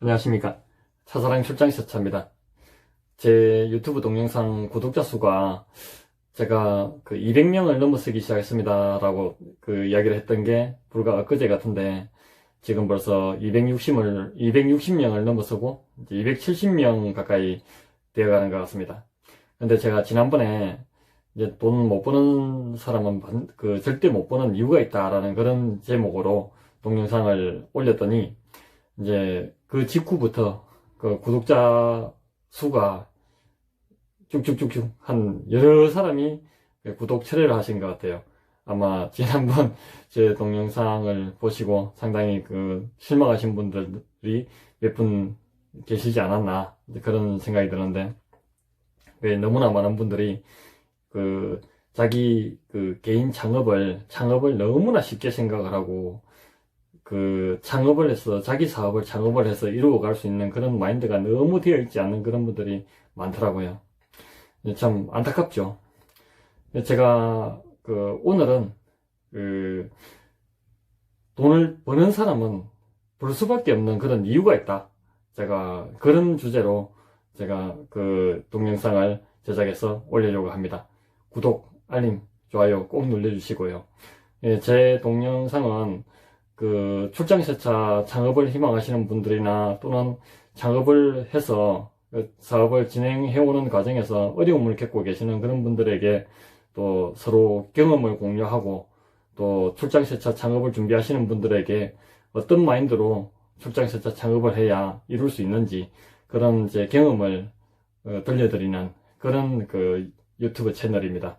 안녕하십니까. 차사랑 출장시차입니다. 제 유튜브 동영상 구독자 수가 제가 그 200명을 넘어서기 시작했습니다 라고 그 이야기를 했던 게 불과 엊그제 같은데 지금 벌써 260을, 260명을 넘어서고 이제 270명 가까이 되어가는 것 같습니다. 근데 제가 지난번에 이제 돈 못 버는 사람은 반- 그 절대 못 버는 이유가 있다라는 그런 제목으로 동영상을 올렸더니 이제 그 직후부터 그 구독자 수가 쭉쭉쭉쭉 한 여러 사람이 그 구독 철회를 하신 것 같아요. 아마 지난번 제 동영상을 보시고 상당히 그 실망하신 분들이 몇 분 계시지 않았나 그런 생각이 드는데 왜 너무나 많은 분들이 그 자기 그 개인 창업을 창업을 너무나 쉽게 생각을 하고 그 창업을 해서 자기 사업을 창업을 해서 이루어갈 수 있는 그런 마인드가 너무 되어 있지 않는 그런 분들이 많더라고요. 참 안타깝죠. 제가 그 오늘은 그 돈을 버는 사람은 벌 수밖에 없는 그런 이유가 있다. 제가 그런 주제로 제가 그 동영상을 제작해서 올리려고 합니다. 구독, 알림, 좋아요 꼭 눌러주시고요. 예, 제 동영상은 그 출장세차 창업을 희망하시는 분들이나 또는 창업을 해서 그 사업을 진행해오는 과정에서 어려움을 겪고 계시는 그런 분들에게 또 서로 경험을 공유하고 또 출장세차 창업을 준비하시는 분들에게 어떤 마인드로 출장세차 창업을 해야 이룰 수 있는지 그런 제 경험을 어, 들려드리는 그런 그 유튜브 채널입니다.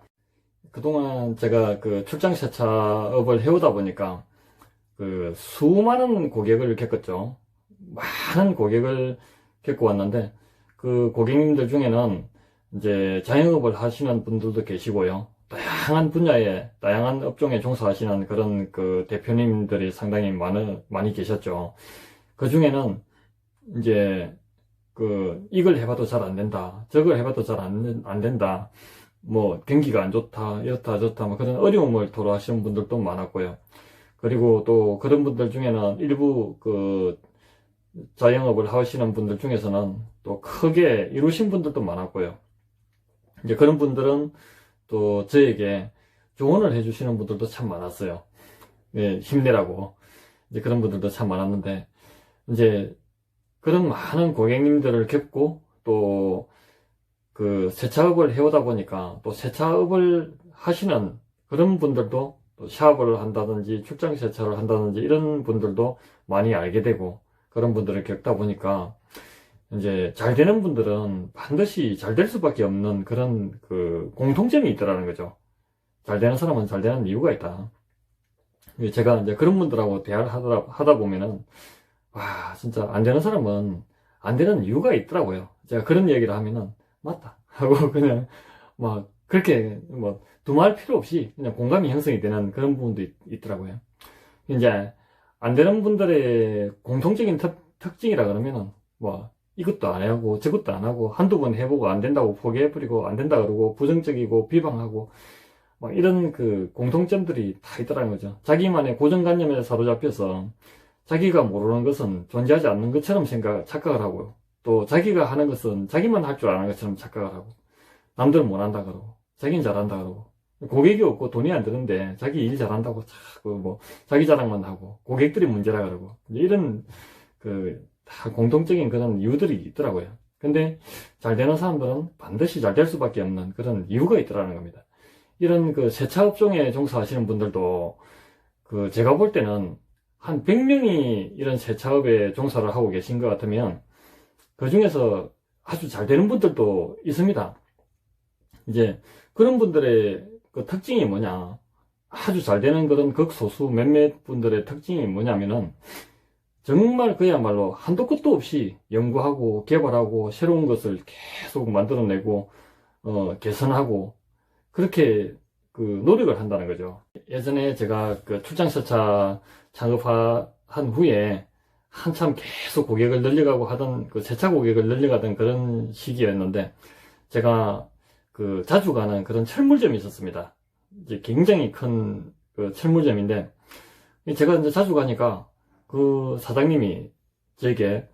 그동안 제가 그 출장세차업을 해오다 보니까 그 수많은 고객을 겪었죠. 많은 고객을 겪고 왔는데 그 고객님들 중에는 이제 자영업을 하시는 분들도 계시고요. 다양한 분야에 다양한 업종에 종사하시는 그런 그 대표님들이 상당히 많은 많이 계셨죠. 그 중에는 이제 그 이걸 해봐도 잘 안 된다, 저걸 해봐도 잘안 된다, 뭐 경기가 안 좋다, 이렇다 저렇다 뭐 그런 어려움을 토로하시는 분들도 많았고요. 그리고 또 그런 분들 중에는 일부 그 자영업을 하시는 분들 중에서는 또 크게 이루신 분들도 많았고요. 이제 그런 분들은 또 저에게 조언을 해주시는 분들도 참 많았어요. 예, 힘내라고. 이제 그런 분들도 참 많았는데, 이제 그런 많은 고객님들을 겪고 또 그 세차업을 해오다 보니까 또 세차업을 하시는 그런 분들도 또 샤워를 한다든지 출장 세차를 한다든지 이런 분들도 많이 알게 되고 그런 분들을 겪다 보니까 이제 잘 되는 분들은 반드시 잘 될 수밖에 없는 그런 그 공통점이 있더라는 거죠. 잘 되는 사람은 잘 되는 이유가 있다. 제가 이제 그런 분들하고 대화를 하다, 하다 보면은 와 진짜 안 되는 사람은 안 되는 이유가 있더라고요. 제가 그런 얘기를 하면은 맞다 하고 그냥 막 그렇게 뭐 두말 필요 없이 그냥 공감이 형성이 되는 그런 부분도 있, 더라고요 이제 안 되는 분들의 공통적인 특, 특징이라 그러면은 뭐 이것도 안 하고 저것도 안 하고 한두 번 해보고 안 된다고 포기해버리고 안 된다 그러고 부정적이고 비방하고 막 이런 그 공통점들이 다 있더라는 거죠. 자기만의 고정관념에 사로잡혀서 자기가 모르는 것은 존재하지 않는 것처럼 생각, 착각을 하고요. 또 자기가 하는 것은 자기만 할 줄 아는 것처럼 착각을 하고 남들은 못한다 그러고 자기는 잘한다 그러고 고객이 없고 돈이 안 드는데 자기 일 잘한다고 자꾸 뭐 자기 자랑만 하고 고객들이 문제라 그러고 이런 그 다 공통적인 그런 이유들이 있더라고요. 근데 잘 되는 사람들은 반드시 잘 될 수밖에 없는 그런 이유가 있더라는 겁니다. 이런 그 세차 업종에 종사하시는 분들도 그 제가 볼 때는 한 100명이 이런 세차업에 종사를 하고 계신 것 같으면 그 중에서 아주 잘 되는 분들도 있습니다. 이제 그런 분들의 그 특징이 뭐냐. 아주 잘 되는 그런 극소수 몇몇 분들의 특징이 뭐냐면은 정말 그야말로 한도 끝도 없이 연구하고 개발하고 새로운 것을 계속 만들어내고 어, 개선하고 그렇게 그 노력을 한다는 거죠. 예전에 제가 그 출장세차 창업한 후에 한참 계속 고객을 늘려가고 하던 그 세차 고객을 늘려가던 그런 시기였는데 제가 그 자주 가는 그런 철물점이 있었습니다. 이제 굉장히 큰 그 철물점인데 제가 이제 자주 가니까 그 사장님이 저에게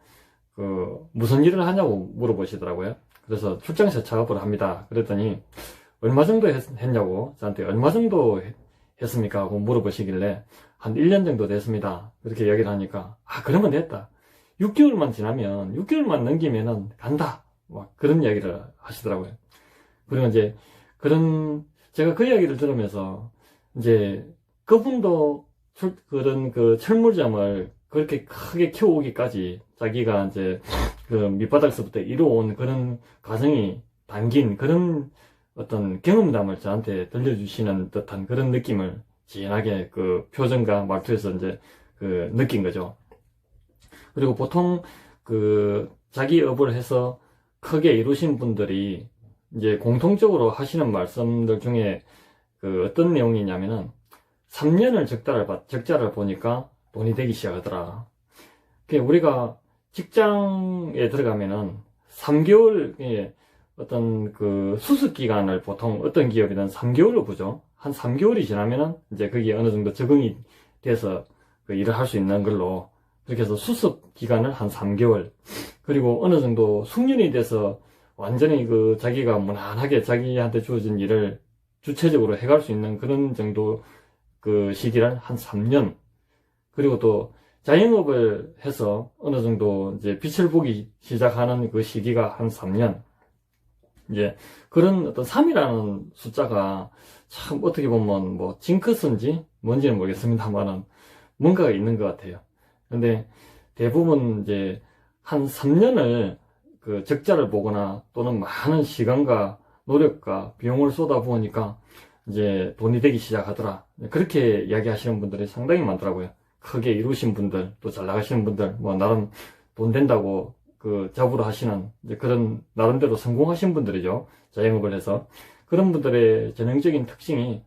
그 무슨 일을 하냐고 물어보시더라고요. 그래서 출장사 작업을 합니다. 그랬더니 얼마 정도 했, 냐고 저한테 얼마 정도 했, 했습니까? 하고 물어보시길래 한 1년 정도 됐습니다. 그렇게 얘기를 하니까 아 그러면 됐다. 6개월만 지나면 6개월만 넘기면은 간다. 막 그런 이야기를 하시더라고요. 그리고 이제 그런 제가 그 이야기를 들으면서 이제 그분도 출, 그런 그 철물점을 그렇게 크게 키워오기까지 자기가 이제 그 밑바닥에서부터 이루어온 그런 과정이 담긴 그런 어떤 경험담을 저한테 들려주시는 듯한 그런 느낌을 진하게 그 표정과 말투에서 이제 그 느낀 거죠. 그리고 보통 그 자기 업을 해서 크게 이루신 분들이 이제 공통적으로 하시는 말씀들 중에 그 어떤 내용이냐면은 3년을 적자를, 적자를 보니까 돈이 되기 시작하더라. 우리가 직장에 들어가면은 3개월, 어떤 그 수습 기간을 보통 어떤 기업이든 3개월로 보죠. 한 3개월이 지나면은 이제 그게 어느 정도 적응이 돼서 그 일을 할 수 있는 걸로 그렇게 해서 수습 기간을 한 3개월 그리고 어느 정도 숙련이 돼서 완전히 그 자기가 무난하게 자기한테 주어진 일을 주체적으로 해갈 수 있는 그런 정도 그 시기를 한 3년 그리고 또 자영업을 해서 어느 정도 이제 빛을 보기 시작하는 그 시기가 한 3년 이제 그런 어떤 3이라는 숫자가 참 어떻게 보면 뭐 징크스인지 뭔지는 모르겠습니다만은 뭔가가 있는 것 같아요. 근데 대부분 이제 한 3년을 그 적자를 보거나 또는 많은 시간과 노력과 비용을 쏟아 부으니까 이제 돈이 되기 시작하더라. 그렇게 이야기하시는 분들이 상당히 많더라고요. 크게 이루신 분들, 또 잘 나가시는 분들, 뭐 나름 돈 된다고 그 잡으러 하시는 그런 나름대로 성공하신 분들이죠. 자영업을 해서 그런 분들의 전형적인 특징이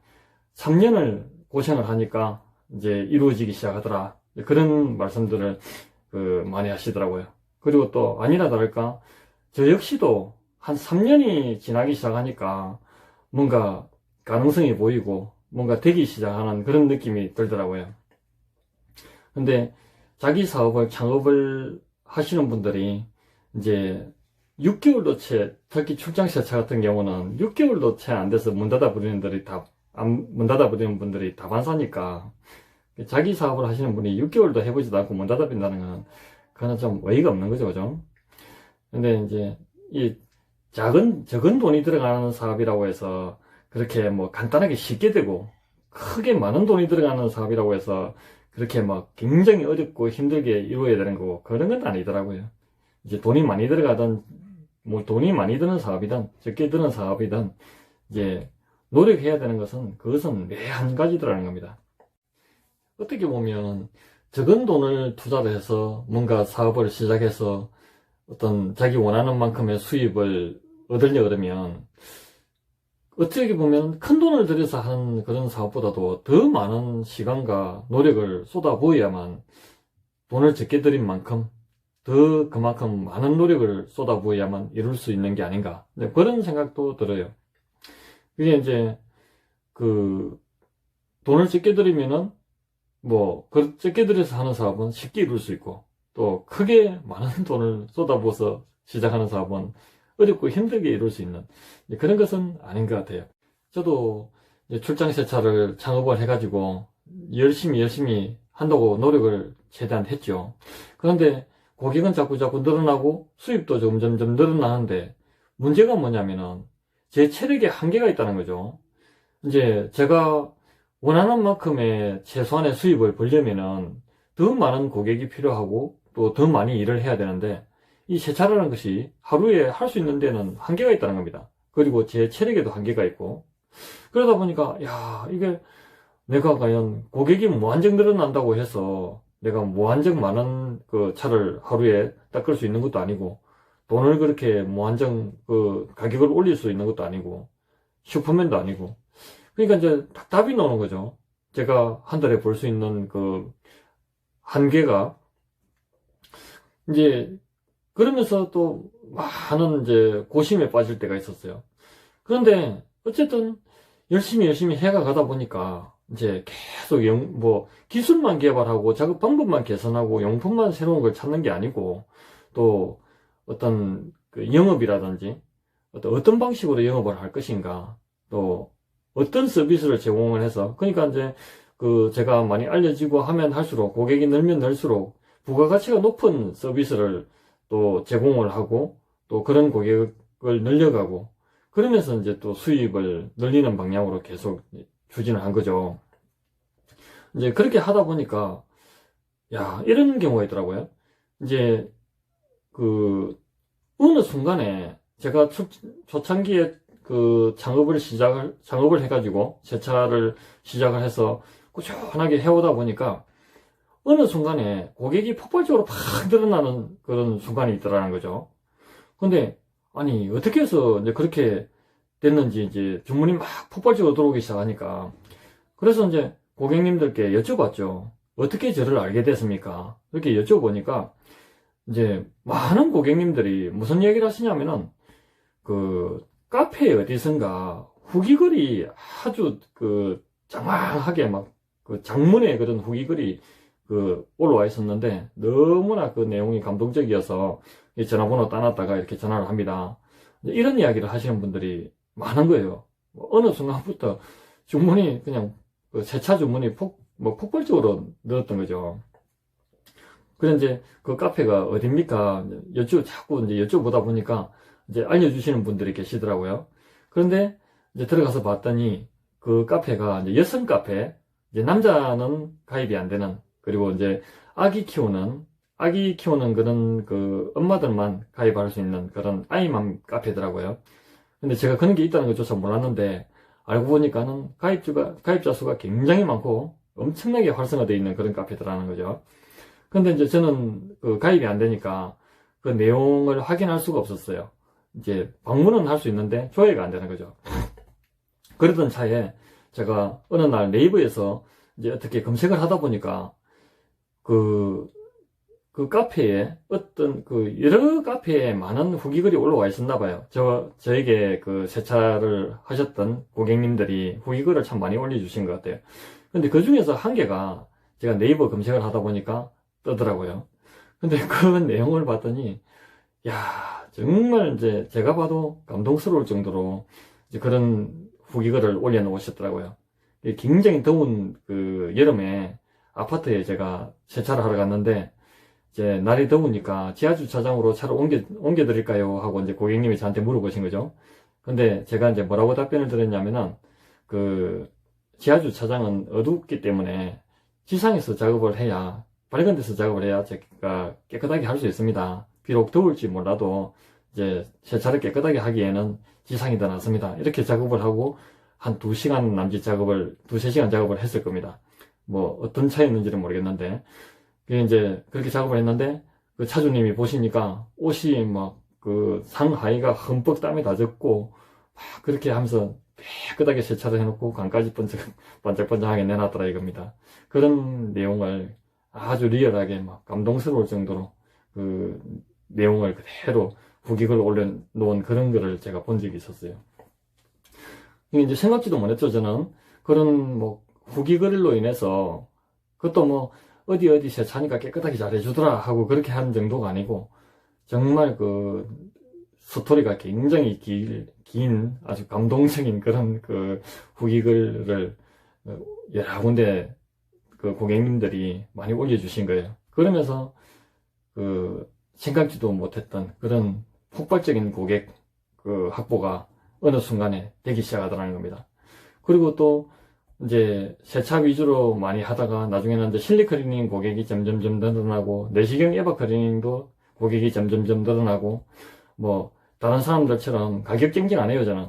3년을 고생을 하니까 이제 이루어지기 시작하더라. 그런 말씀들을 그 많이 하시더라고요. 그리고 또 아니나 다를까 저 역시도 한 3년이 지나기 시작하니까 뭔가 가능성이 보이고 뭔가 되기 시작하는 그런 느낌이 들더라고요. 근데 자기 사업을 창업을 하시는 분들이 이제 6개월도 채, 특히 출장시차 같은 경우는 6개월도 채 안 돼서 문 닫아 버리는 분들이 다, 문 닫아 버리는 분들이 다반사니까 자기 사업을 하시는 분이 6개월도 해보지도 않고 문 닫아 버린다는 건 그거는 좀 어이가 없는 거죠, 그죠? 근데 이제 이 작은, 적은 돈이 들어가는 사업이라고 해서 그렇게 뭐 간단하게 쉽게 되고 크게 많은 돈이 들어가는 사업이라고 해서 그렇게 막 굉장히 어렵고 힘들게 이루어야 되는 거고 그런 건 아니더라고요. 이제 돈이 많이 들어가던 뭐 돈이 많이 드는 사업이든 적게 드는 사업이든 이제 노력해야 되는 것은 그것은 매 한 가지더라는 겁니다. 어떻게 보면 적은 돈을 투자를 해서 뭔가 사업을 시작해서 어떤 자기 원하는 만큼의 수입을 얻으려 그러면 어떻게 보면 큰 돈을 들여서 하는 그런 사업보다도 더 많은 시간과 노력을 쏟아부어야만 돈을 적게 들인 만큼 더 그만큼 많은 노력을 쏟아부어야만 이룰 수 있는 게 아닌가 네, 그런 생각도 들어요. 그게 이제 그 돈을 적게 들이면은 뭐그 적게 들여서 하는 사업은 쉽게 이룰 수 있고 또 크게 많은 돈을 쏟아부어서 시작하는 사업은 어렵고 힘들게 이룰 수 있는 그런 것은 아닌 것 같아요. 저도 출장 세차를 창업을 해가지고 열심히 열심히 한다고 노력을 최대한 했죠. 그런데 고객은 자꾸 자꾸 늘어나고 수입도 점점점 늘어나는데 문제가 뭐냐면은 제 체력에 한계가 있다는 거죠. 이제 제가 원하는 만큼의 최소한의 수입을 벌려면은 더 많은 고객이 필요하고 또 더 많이 일을 해야 되는데 이 세차라는 것이 하루에 할 수 있는 데는 한계가 있다는 겁니다. 그리고 제 체력에도 한계가 있고 그러다 보니까 야 이게 내가 과연 고객이 무한정 늘어난다고 해서 내가 무한정 많은 그 차를 하루에 닦을 수 있는 것도 아니고 돈을 그렇게 무한정 그 가격을 올릴 수 있는 것도 아니고 슈퍼맨도 아니고 그러니까 이제 답이 나오는 거죠. 제가 한 달에 벌수 있는 그 한계가 이제 그러면서 또 많은 이제 고심에 빠질 때가 있었어요. 그런데 어쨌든 열심히 열심히 해가 가다 보니까 이제 계속 영, 뭐 기술만 개발하고 작업 방법만 개선하고 용품만 새로운 걸 찾는 게 아니고 또 어떤 그 영업이라든지 어떤 어떤 방식으로 영업을 할 것인가 또 어떤 서비스를 제공을 해서 그러니까 이제 그 제가 많이 알려지고 하면 할수록 고객이 늘면 늘수록 부가가치가 높은 서비스를 또 제공을 하고 또 그런 고객을 늘려가고 그러면서 이제 또 수입을 늘리는 방향으로 계속 추진을 한 거죠. 이제 그렇게 하다 보니까 야 이런 경우가 있더라고요. 이제 그 어느 순간에 제가 초, 초창기에 그 창업을 시작을 창업을 해가지고 제 차를 시작을 해서 꾸준하게 해오다 보니까 어느 순간에 고객이 폭발적으로 팍 늘어나는 그런 순간이 있더라는 거죠. 근데 아니 어떻게 해서 이제 그렇게 됐는지 이제 주문이 막 폭발적으로 들어오기 시작하니까 그래서 이제 고객님들께 여쭤봤죠. 어떻게 저를 알게 됐습니까? 이렇게 여쭤보니까 이제 많은 고객님들이 무슨 얘기를 하시냐면은 그 카페 어디선가 후기글이 아주 그 장황하게 막 그 장문의 그런 후기글이 그 올라와 있었는데 너무나 그 내용이 감동적이어서 이 전화번호 따놨다가 이렇게 전화를 합니다. 이런 이야기를 하시는 분들이 많은 거예요. 뭐 어느 순간부터 주문이 그냥 그 세차 주문이 폭, 뭐 폭발적으로 늘었던 거죠. 그래 이제 그 카페가 어딥니까? 여쭈 자꾸 이제 여쭤보다 보니까 이제 알려주시는 분들이 계시더라고요. 그런데 이제 들어가서 봤더니 그 카페가 이제 여성 카페, 이제 남자는 가입이 안 되는 그리고 이제 아기 키우는 아기 키우는 그런 그 엄마들만 가입할 수 있는 그런 아이맘 카페더라고요. 근데 제가 그런 게 있다는 것조차 몰랐는데 알고 보니까는 가입주가 가입자 수가 굉장히 많고 엄청나게 활성화되어 있는 그런 카페더라는 거죠. 근데 이제 저는 그 가입이 안 되니까 그 내용을 확인할 수가 없었어요. 이제 방문은 할 수 있는데 조회가 안 되는 거죠. 그러던 차에 제가 어느 날 네이버에서 이제 어떻게 검색을 하다 보니까 그, 그 카페에 어떤 그 여러 카페에 많은 후기글이 올라와 있었나 봐요. 저, 저에게 그 세차를 하셨던 고객님들이 후기글을 참 많이 올려주신 것 같아요. 근데 그 중에서 한 개가 제가 네이버 검색을 하다 보니까 뜨더라고요. 근데 그 내용을 봤더니, 야, 정말 이제 제가 봐도 감동스러울 정도로 그런 후기글을 올려놓으셨더라고요. 굉장히 더운 그 여름에 아파트에 제가 세차를 하러 갔는데 이제 날이 더우니까 지하 주차장으로 차를 옮겨 옮겨 드릴까요 하고 이제 고객님이 저한테 물어보신 거죠. 근데 제가 이제 뭐라고 답변을 드렸냐면은 그 지하 주차장은 어둡기 때문에 지상에서 작업을 해야 밝은 데서 작업을 해야 제가 깨끗하게 할 수 있습니다. 비록 더울지 몰라도 이제 세차를 깨끗하게 하기에는 지상이 더 낫습니다. 이렇게 작업을 하고 한 2시간 남짓 작업을, 2, 3시간 작업을 했을 겁니다. 뭐 어떤 차였는지는 모르겠는데 그게 이제 그렇게 작업을 했는데 그 차주님이 보시니까 옷이 막 그 상하의가 흠뻑 땀이 다 젖고 막 그렇게 하면서 깨끗하게 세차를 해놓고 간까지 번쩍, 반짝반짝하게 내놨더라 이겁니다. 그런 내용을 아주 리얼하게 막 감동스러울 정도로 그 내용을 그대로 후기글 올려놓은 그런 글을 제가 본 적이 있었어요. 이제 생각지도 못했죠, 저는. 그런 뭐 후기글로 인해서 그것도 뭐 어디 어디 세차니까 깨끗하게 잘해주더라 하고 그렇게 하는 정도가 아니고 정말 그 스토리가 굉장히 길, 긴 아주 감동적인 그런 그 후기글을 여러 군데 그 고객님들이 많이 올려주신 거예요. 그러면서 그 생각지도 못했던 그런 폭발적인 고객 그 확보가 어느 순간에 되기 시작하더라는 겁니다. 그리고 또 이제 세차 위주로 많이 하다가 나중에는 이제 실리 클리닝 고객이 점점점 늘어나고 내시경 에바 클리닝도 고객이 점점점 늘어나고 뭐 다른 사람들처럼 가격 경쟁 안 해요 저는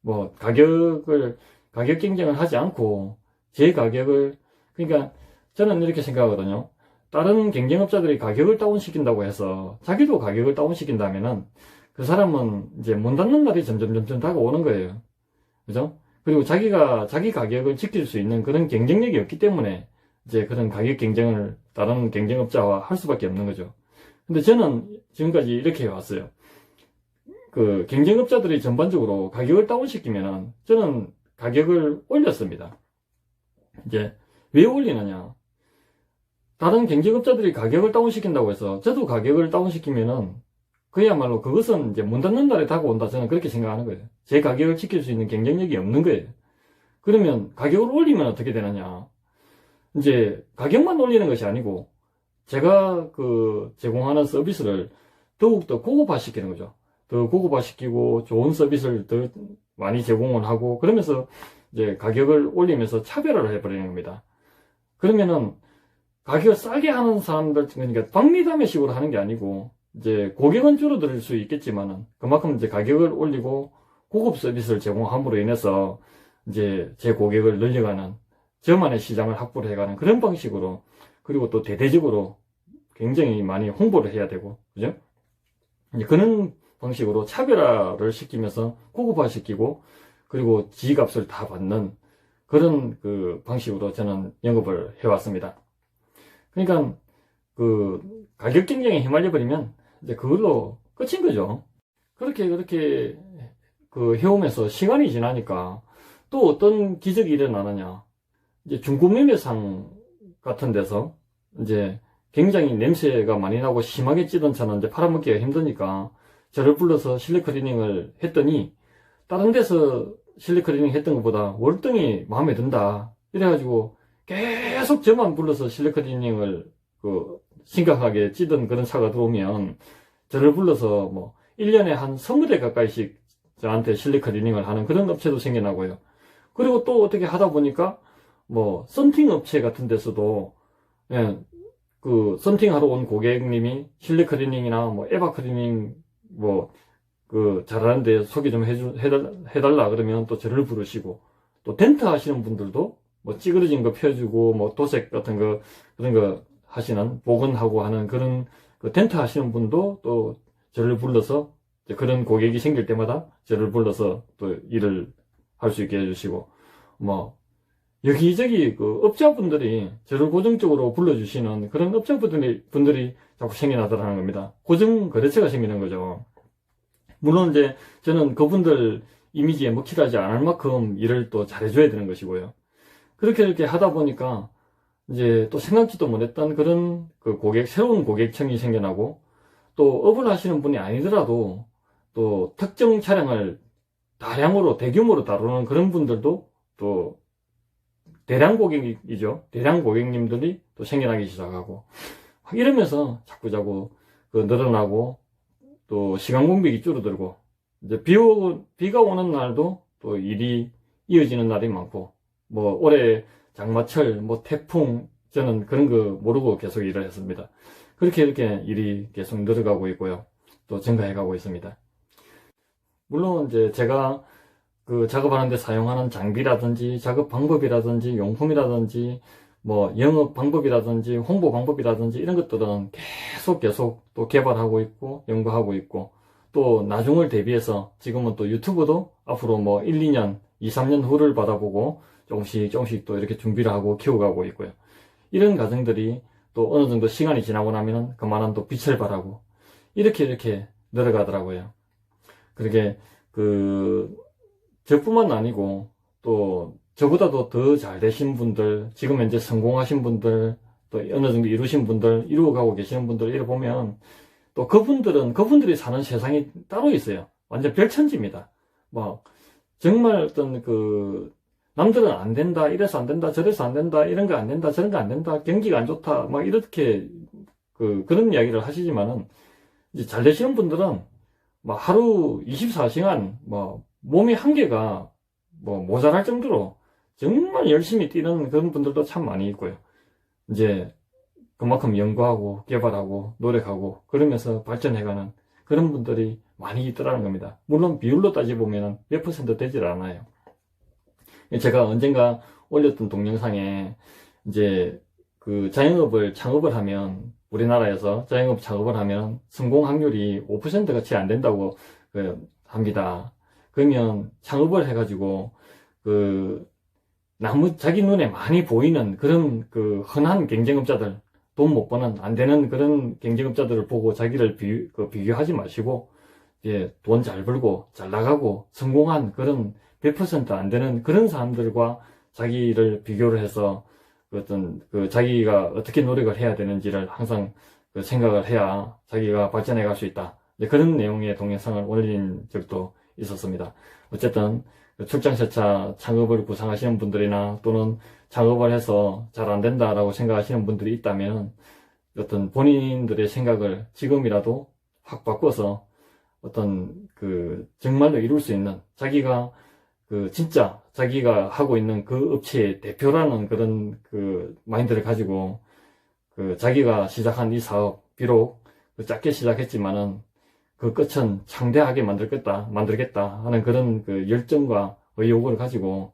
뭐 가격을 가격 경쟁을 하지 않고 제 가격을 그러니까 저는 이렇게 생각하거든요 다른 경쟁업자들이 가격을 다운시킨다고 해서 자기도 가격을 다운시킨다면은 그 사람은 이제 문 닫는 날이 점점 점점 다가오는 거예요 그죠? 그리고 자기가 자기 가격을 지킬 수 있는 그런 경쟁력이 없기 때문에 이제 그런 가격 경쟁을 다른 경쟁업자와 할 수밖에 없는 거죠. 근데 저는 지금까지 이렇게 해왔어요. 그 경쟁업자들이 전반적으로 가격을 다운시키면은 저는 가격을 올렸습니다. 이제 왜 올리느냐? 다른 경쟁업자들이 가격을 다운시킨다고 해서 저도 가격을 다운시키면은 그야말로 그것은 이제 문 닫는 날에 다가온다 저는 그렇게 생각하는 거예요. 제 가격을 지킬 수 있는 경쟁력이 없는 거예요. 그러면 가격을 올리면 어떻게 되느냐? 이제 가격만 올리는 것이 아니고 제가 그 제공하는 서비스를 더욱더 고급화시키는 거죠. 더 고급화시키고 좋은 서비스를 더 많이 제공을 하고 그러면서 이제 가격을 올리면서 차별화를 해버리는 겁니다. 그러면은 가격을 싸게 하는 사람들 그러니까 박리담회식으로 하는 게 아니고 이제 고객은 줄어들 수 있겠지만은 그만큼 이제 가격을 올리고 고급 서비스를 제공함으로 인해서 이제 제 고객을 늘려가는 저만의 시장을 확보를 해가는 그런 방식으로 그리고 또 대대적으로 굉장히 많이 홍보를 해야 되고 그죠? 이제 그런 방식으로 차별화를 시키면서 고급화 시키고 그리고 지값을 다 받는 그런 그 방식으로 저는 영업을 해왔습니다. 그러니까 그 가격 경쟁에 휘말려 버리면 이제 그걸로 끝인 거죠. 그렇게 그렇게 그 해오면서 시간이 지나니까 또 어떤 기적이 일어나느냐. 이제 중고매매상 같은 데서 이제 굉장히 냄새가 많이 나고 심하게 찌던 차는 이제 팔아먹기가 힘드니까 저를 불러서 실내 클리닝을 했더니 다른 데서 실내 클리닝 했던 것보다 월등히 마음에 든다. 이래가지고 계속 저만 불러서 실내 클리닝을 그 심각하게 찌던 그런 차가 들어오면 저를 불러서 뭐 1년에 한 20대 가까이씩 저한테 실내 클리닝을 하는 그런 업체도 생겨나고요. 그리고 또 어떻게 하다 보니까 뭐 썬팅 업체 같은 데서도 예, 그 썬팅 하러 온 고객님이 실내 클리닝이나 뭐 에바 클리닝 뭐 그 잘하는데 소개 좀 해주, 해달, 해달라 그러면 또 저를 부르시고 또 텐트 하시는 분들도 뭐 찌그러진 거 펴주고 뭐 도색 같은 거 그런 거 하시는 복원하고 하는 그런 그 텐트 하시는 분도 또 저를 불러서 그런 고객이 생길 때마다 저를 불러서 또 일을 할 수 있게 해주시고 뭐 여기저기 그 업자분들이 저를 고정적으로 불러주시는 그런 업자분들이 분들이 자꾸 생겨나더라는 겁니다. 고정 거래처가 생기는 거죠. 물론 이제 저는 그분들 이미지에 먹칠하지 않을 만큼 일을 또 잘해줘야 되는 것이고요. 그렇게 이렇게 하다 보니까 이제 또 생각지도 못했던 그런 그 고객, 새로운 고객층이 생겨나고 또 업을 하시는 분이 아니더라도 또 특정 차량을 다량으로 대규모로 다루는 그런 분들도 또 대량 고객이죠. 대량 고객님들이 또 생겨나기 시작하고 이러면서 자꾸자꾸 그 늘어나고 또 시간 공백이 줄어들고 이제 비 오, 비가 오는 날도 또 일이 이어지는 날이 많고 뭐 올해 장마철 뭐 태풍 저는 그런 거 모르고 계속 일을 했습니다. 그렇게 이렇게 일이 계속 늘어가고 있고요. 또 증가해 가고 있습니다. 물론 이제 제가 그 작업하는데 사용하는 장비라든지 작업 방법이라든지 용품이라든지 뭐 영업 방법이라든지 홍보 방법이라든지 이런 것들은 계속 계속 또 개발하고 있고 연구하고 있고 또 나중을 대비해서 지금은 또 유튜브도 앞으로 뭐 1, 2년, 2, 3년 후를 받아보고 조금씩 조금씩 또 이렇게 준비를 하고 키워가고 있고요. 이런 과정들이 또 어느 정도 시간이 지나고 나면은 그만한 또 빛을 발하고 이렇게 이렇게 늘어가더라고요. 그렇게 그 저뿐만 아니고 또 저보다도 더 잘 되신 분들, 지금 현재 성공하신 분들, 또 어느 정도 이루신 분들, 이루어가고 계시는 분들 이래 보면 또 그분들은 그분들이 사는 세상이 따로 있어요. 완전 별천지입니다. 뭐 정말 어떤 그 남들은 안 된다, 이래서 안 된다, 저래서 안 된다, 이런 거 안 된다, 저런 거 안 된다, 경기가 안 좋다, 막 이렇게 그 그런 이야기를 하시지만은 이제 잘 되시는 분들은 뭐 하루 24시간 뭐 몸의 한계가 뭐 모자랄 정도로 정말 열심히 뛰는 그런 분들도 참 많이 있고요. 이제 그만큼 연구하고 개발하고 노력하고 그러면서 발전해가는 그런 분들이 많이 있더라는 겁니다. 물론 비율로 따져보면 몇 퍼센트 되질 않아요. 제가 언젠가 올렸던 동영상에 이제 그 자영업을 창업을 하면 우리나라에서 자영업 창업을 하면 성공 확률이 5%가 채 안 된다고 그 합니다. 그러면 창업을 해가지고 그 나무 자기 눈에 많이 보이는 그런 그 흔한 경쟁업자들 돈 못 버는 안 되는 그런 경쟁업자들을 보고 자기를 비, 그 비교하지 마시고 예, 돈 잘 벌고 잘 나가고 성공한 그런 100%안 되는 그런 사람들과 자기를 비교를 해서 그 어떤 그 자기가 어떻게 노력을 해야 되는지를 항상 그 생각을 해야 자기가 발전해 갈 수 있다. 그런 내용의 동영상을 올린 적도 있었습니다. 어쨌든 그 출장세차 창업을 구상하시는 분들이나 또는 창업을 해서 잘 안 된다라고 생각하시는 분들이 있다면 어떤 본인들의 생각을 지금이라도 확 바꿔서 어떤 그 정말로 이룰 수 있는 자기가 그 진짜 자기가 하고 있는 그 업체의 대표라는 그런 그 마인드를 가지고 그 자기가 시작한 이 사업 비록 그 짧게 시작했지만은 그 끝은 창대하게 만들겠다 만들겠다 하는 그런 그 열정과 의욕을 가지고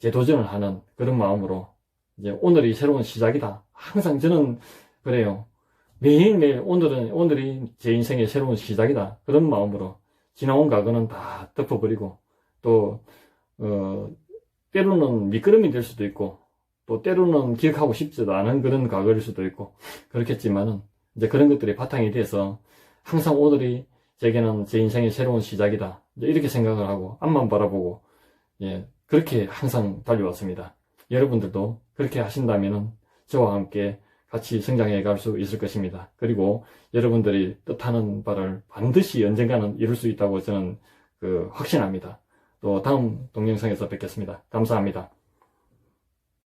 재도전을 하는 그런 마음으로 이제 오늘이 새로운 시작이다. 항상 저는 그래요. 매일매일 오늘은 오늘이 제 인생의 새로운 시작이다. 그런 마음으로 지나온 과거는 다 덮어버리고 또 어, 때로는 미끄럼이 될 수도 있고 또 때로는 기억하고 싶지도 않은 그런 과거일 수도 있고 그렇겠지만은 이제 그런 것들이 바탕이 돼서 항상 오늘이 제게는 제 인생의 새로운 시작이다. 이렇게 생각을 하고 앞만 바라보고 예 그렇게 항상 달려왔습니다. 여러분들도 그렇게 하신다면은 저와 함께 같이 성장해 갈 수 있을 것입니다. 그리고 여러분들이 뜻하는 바를 반드시 언젠가는 이룰 수 있다고 저는 그 확신합니다. 또 다음 동영상에서 뵙겠습니다. 감사합니다.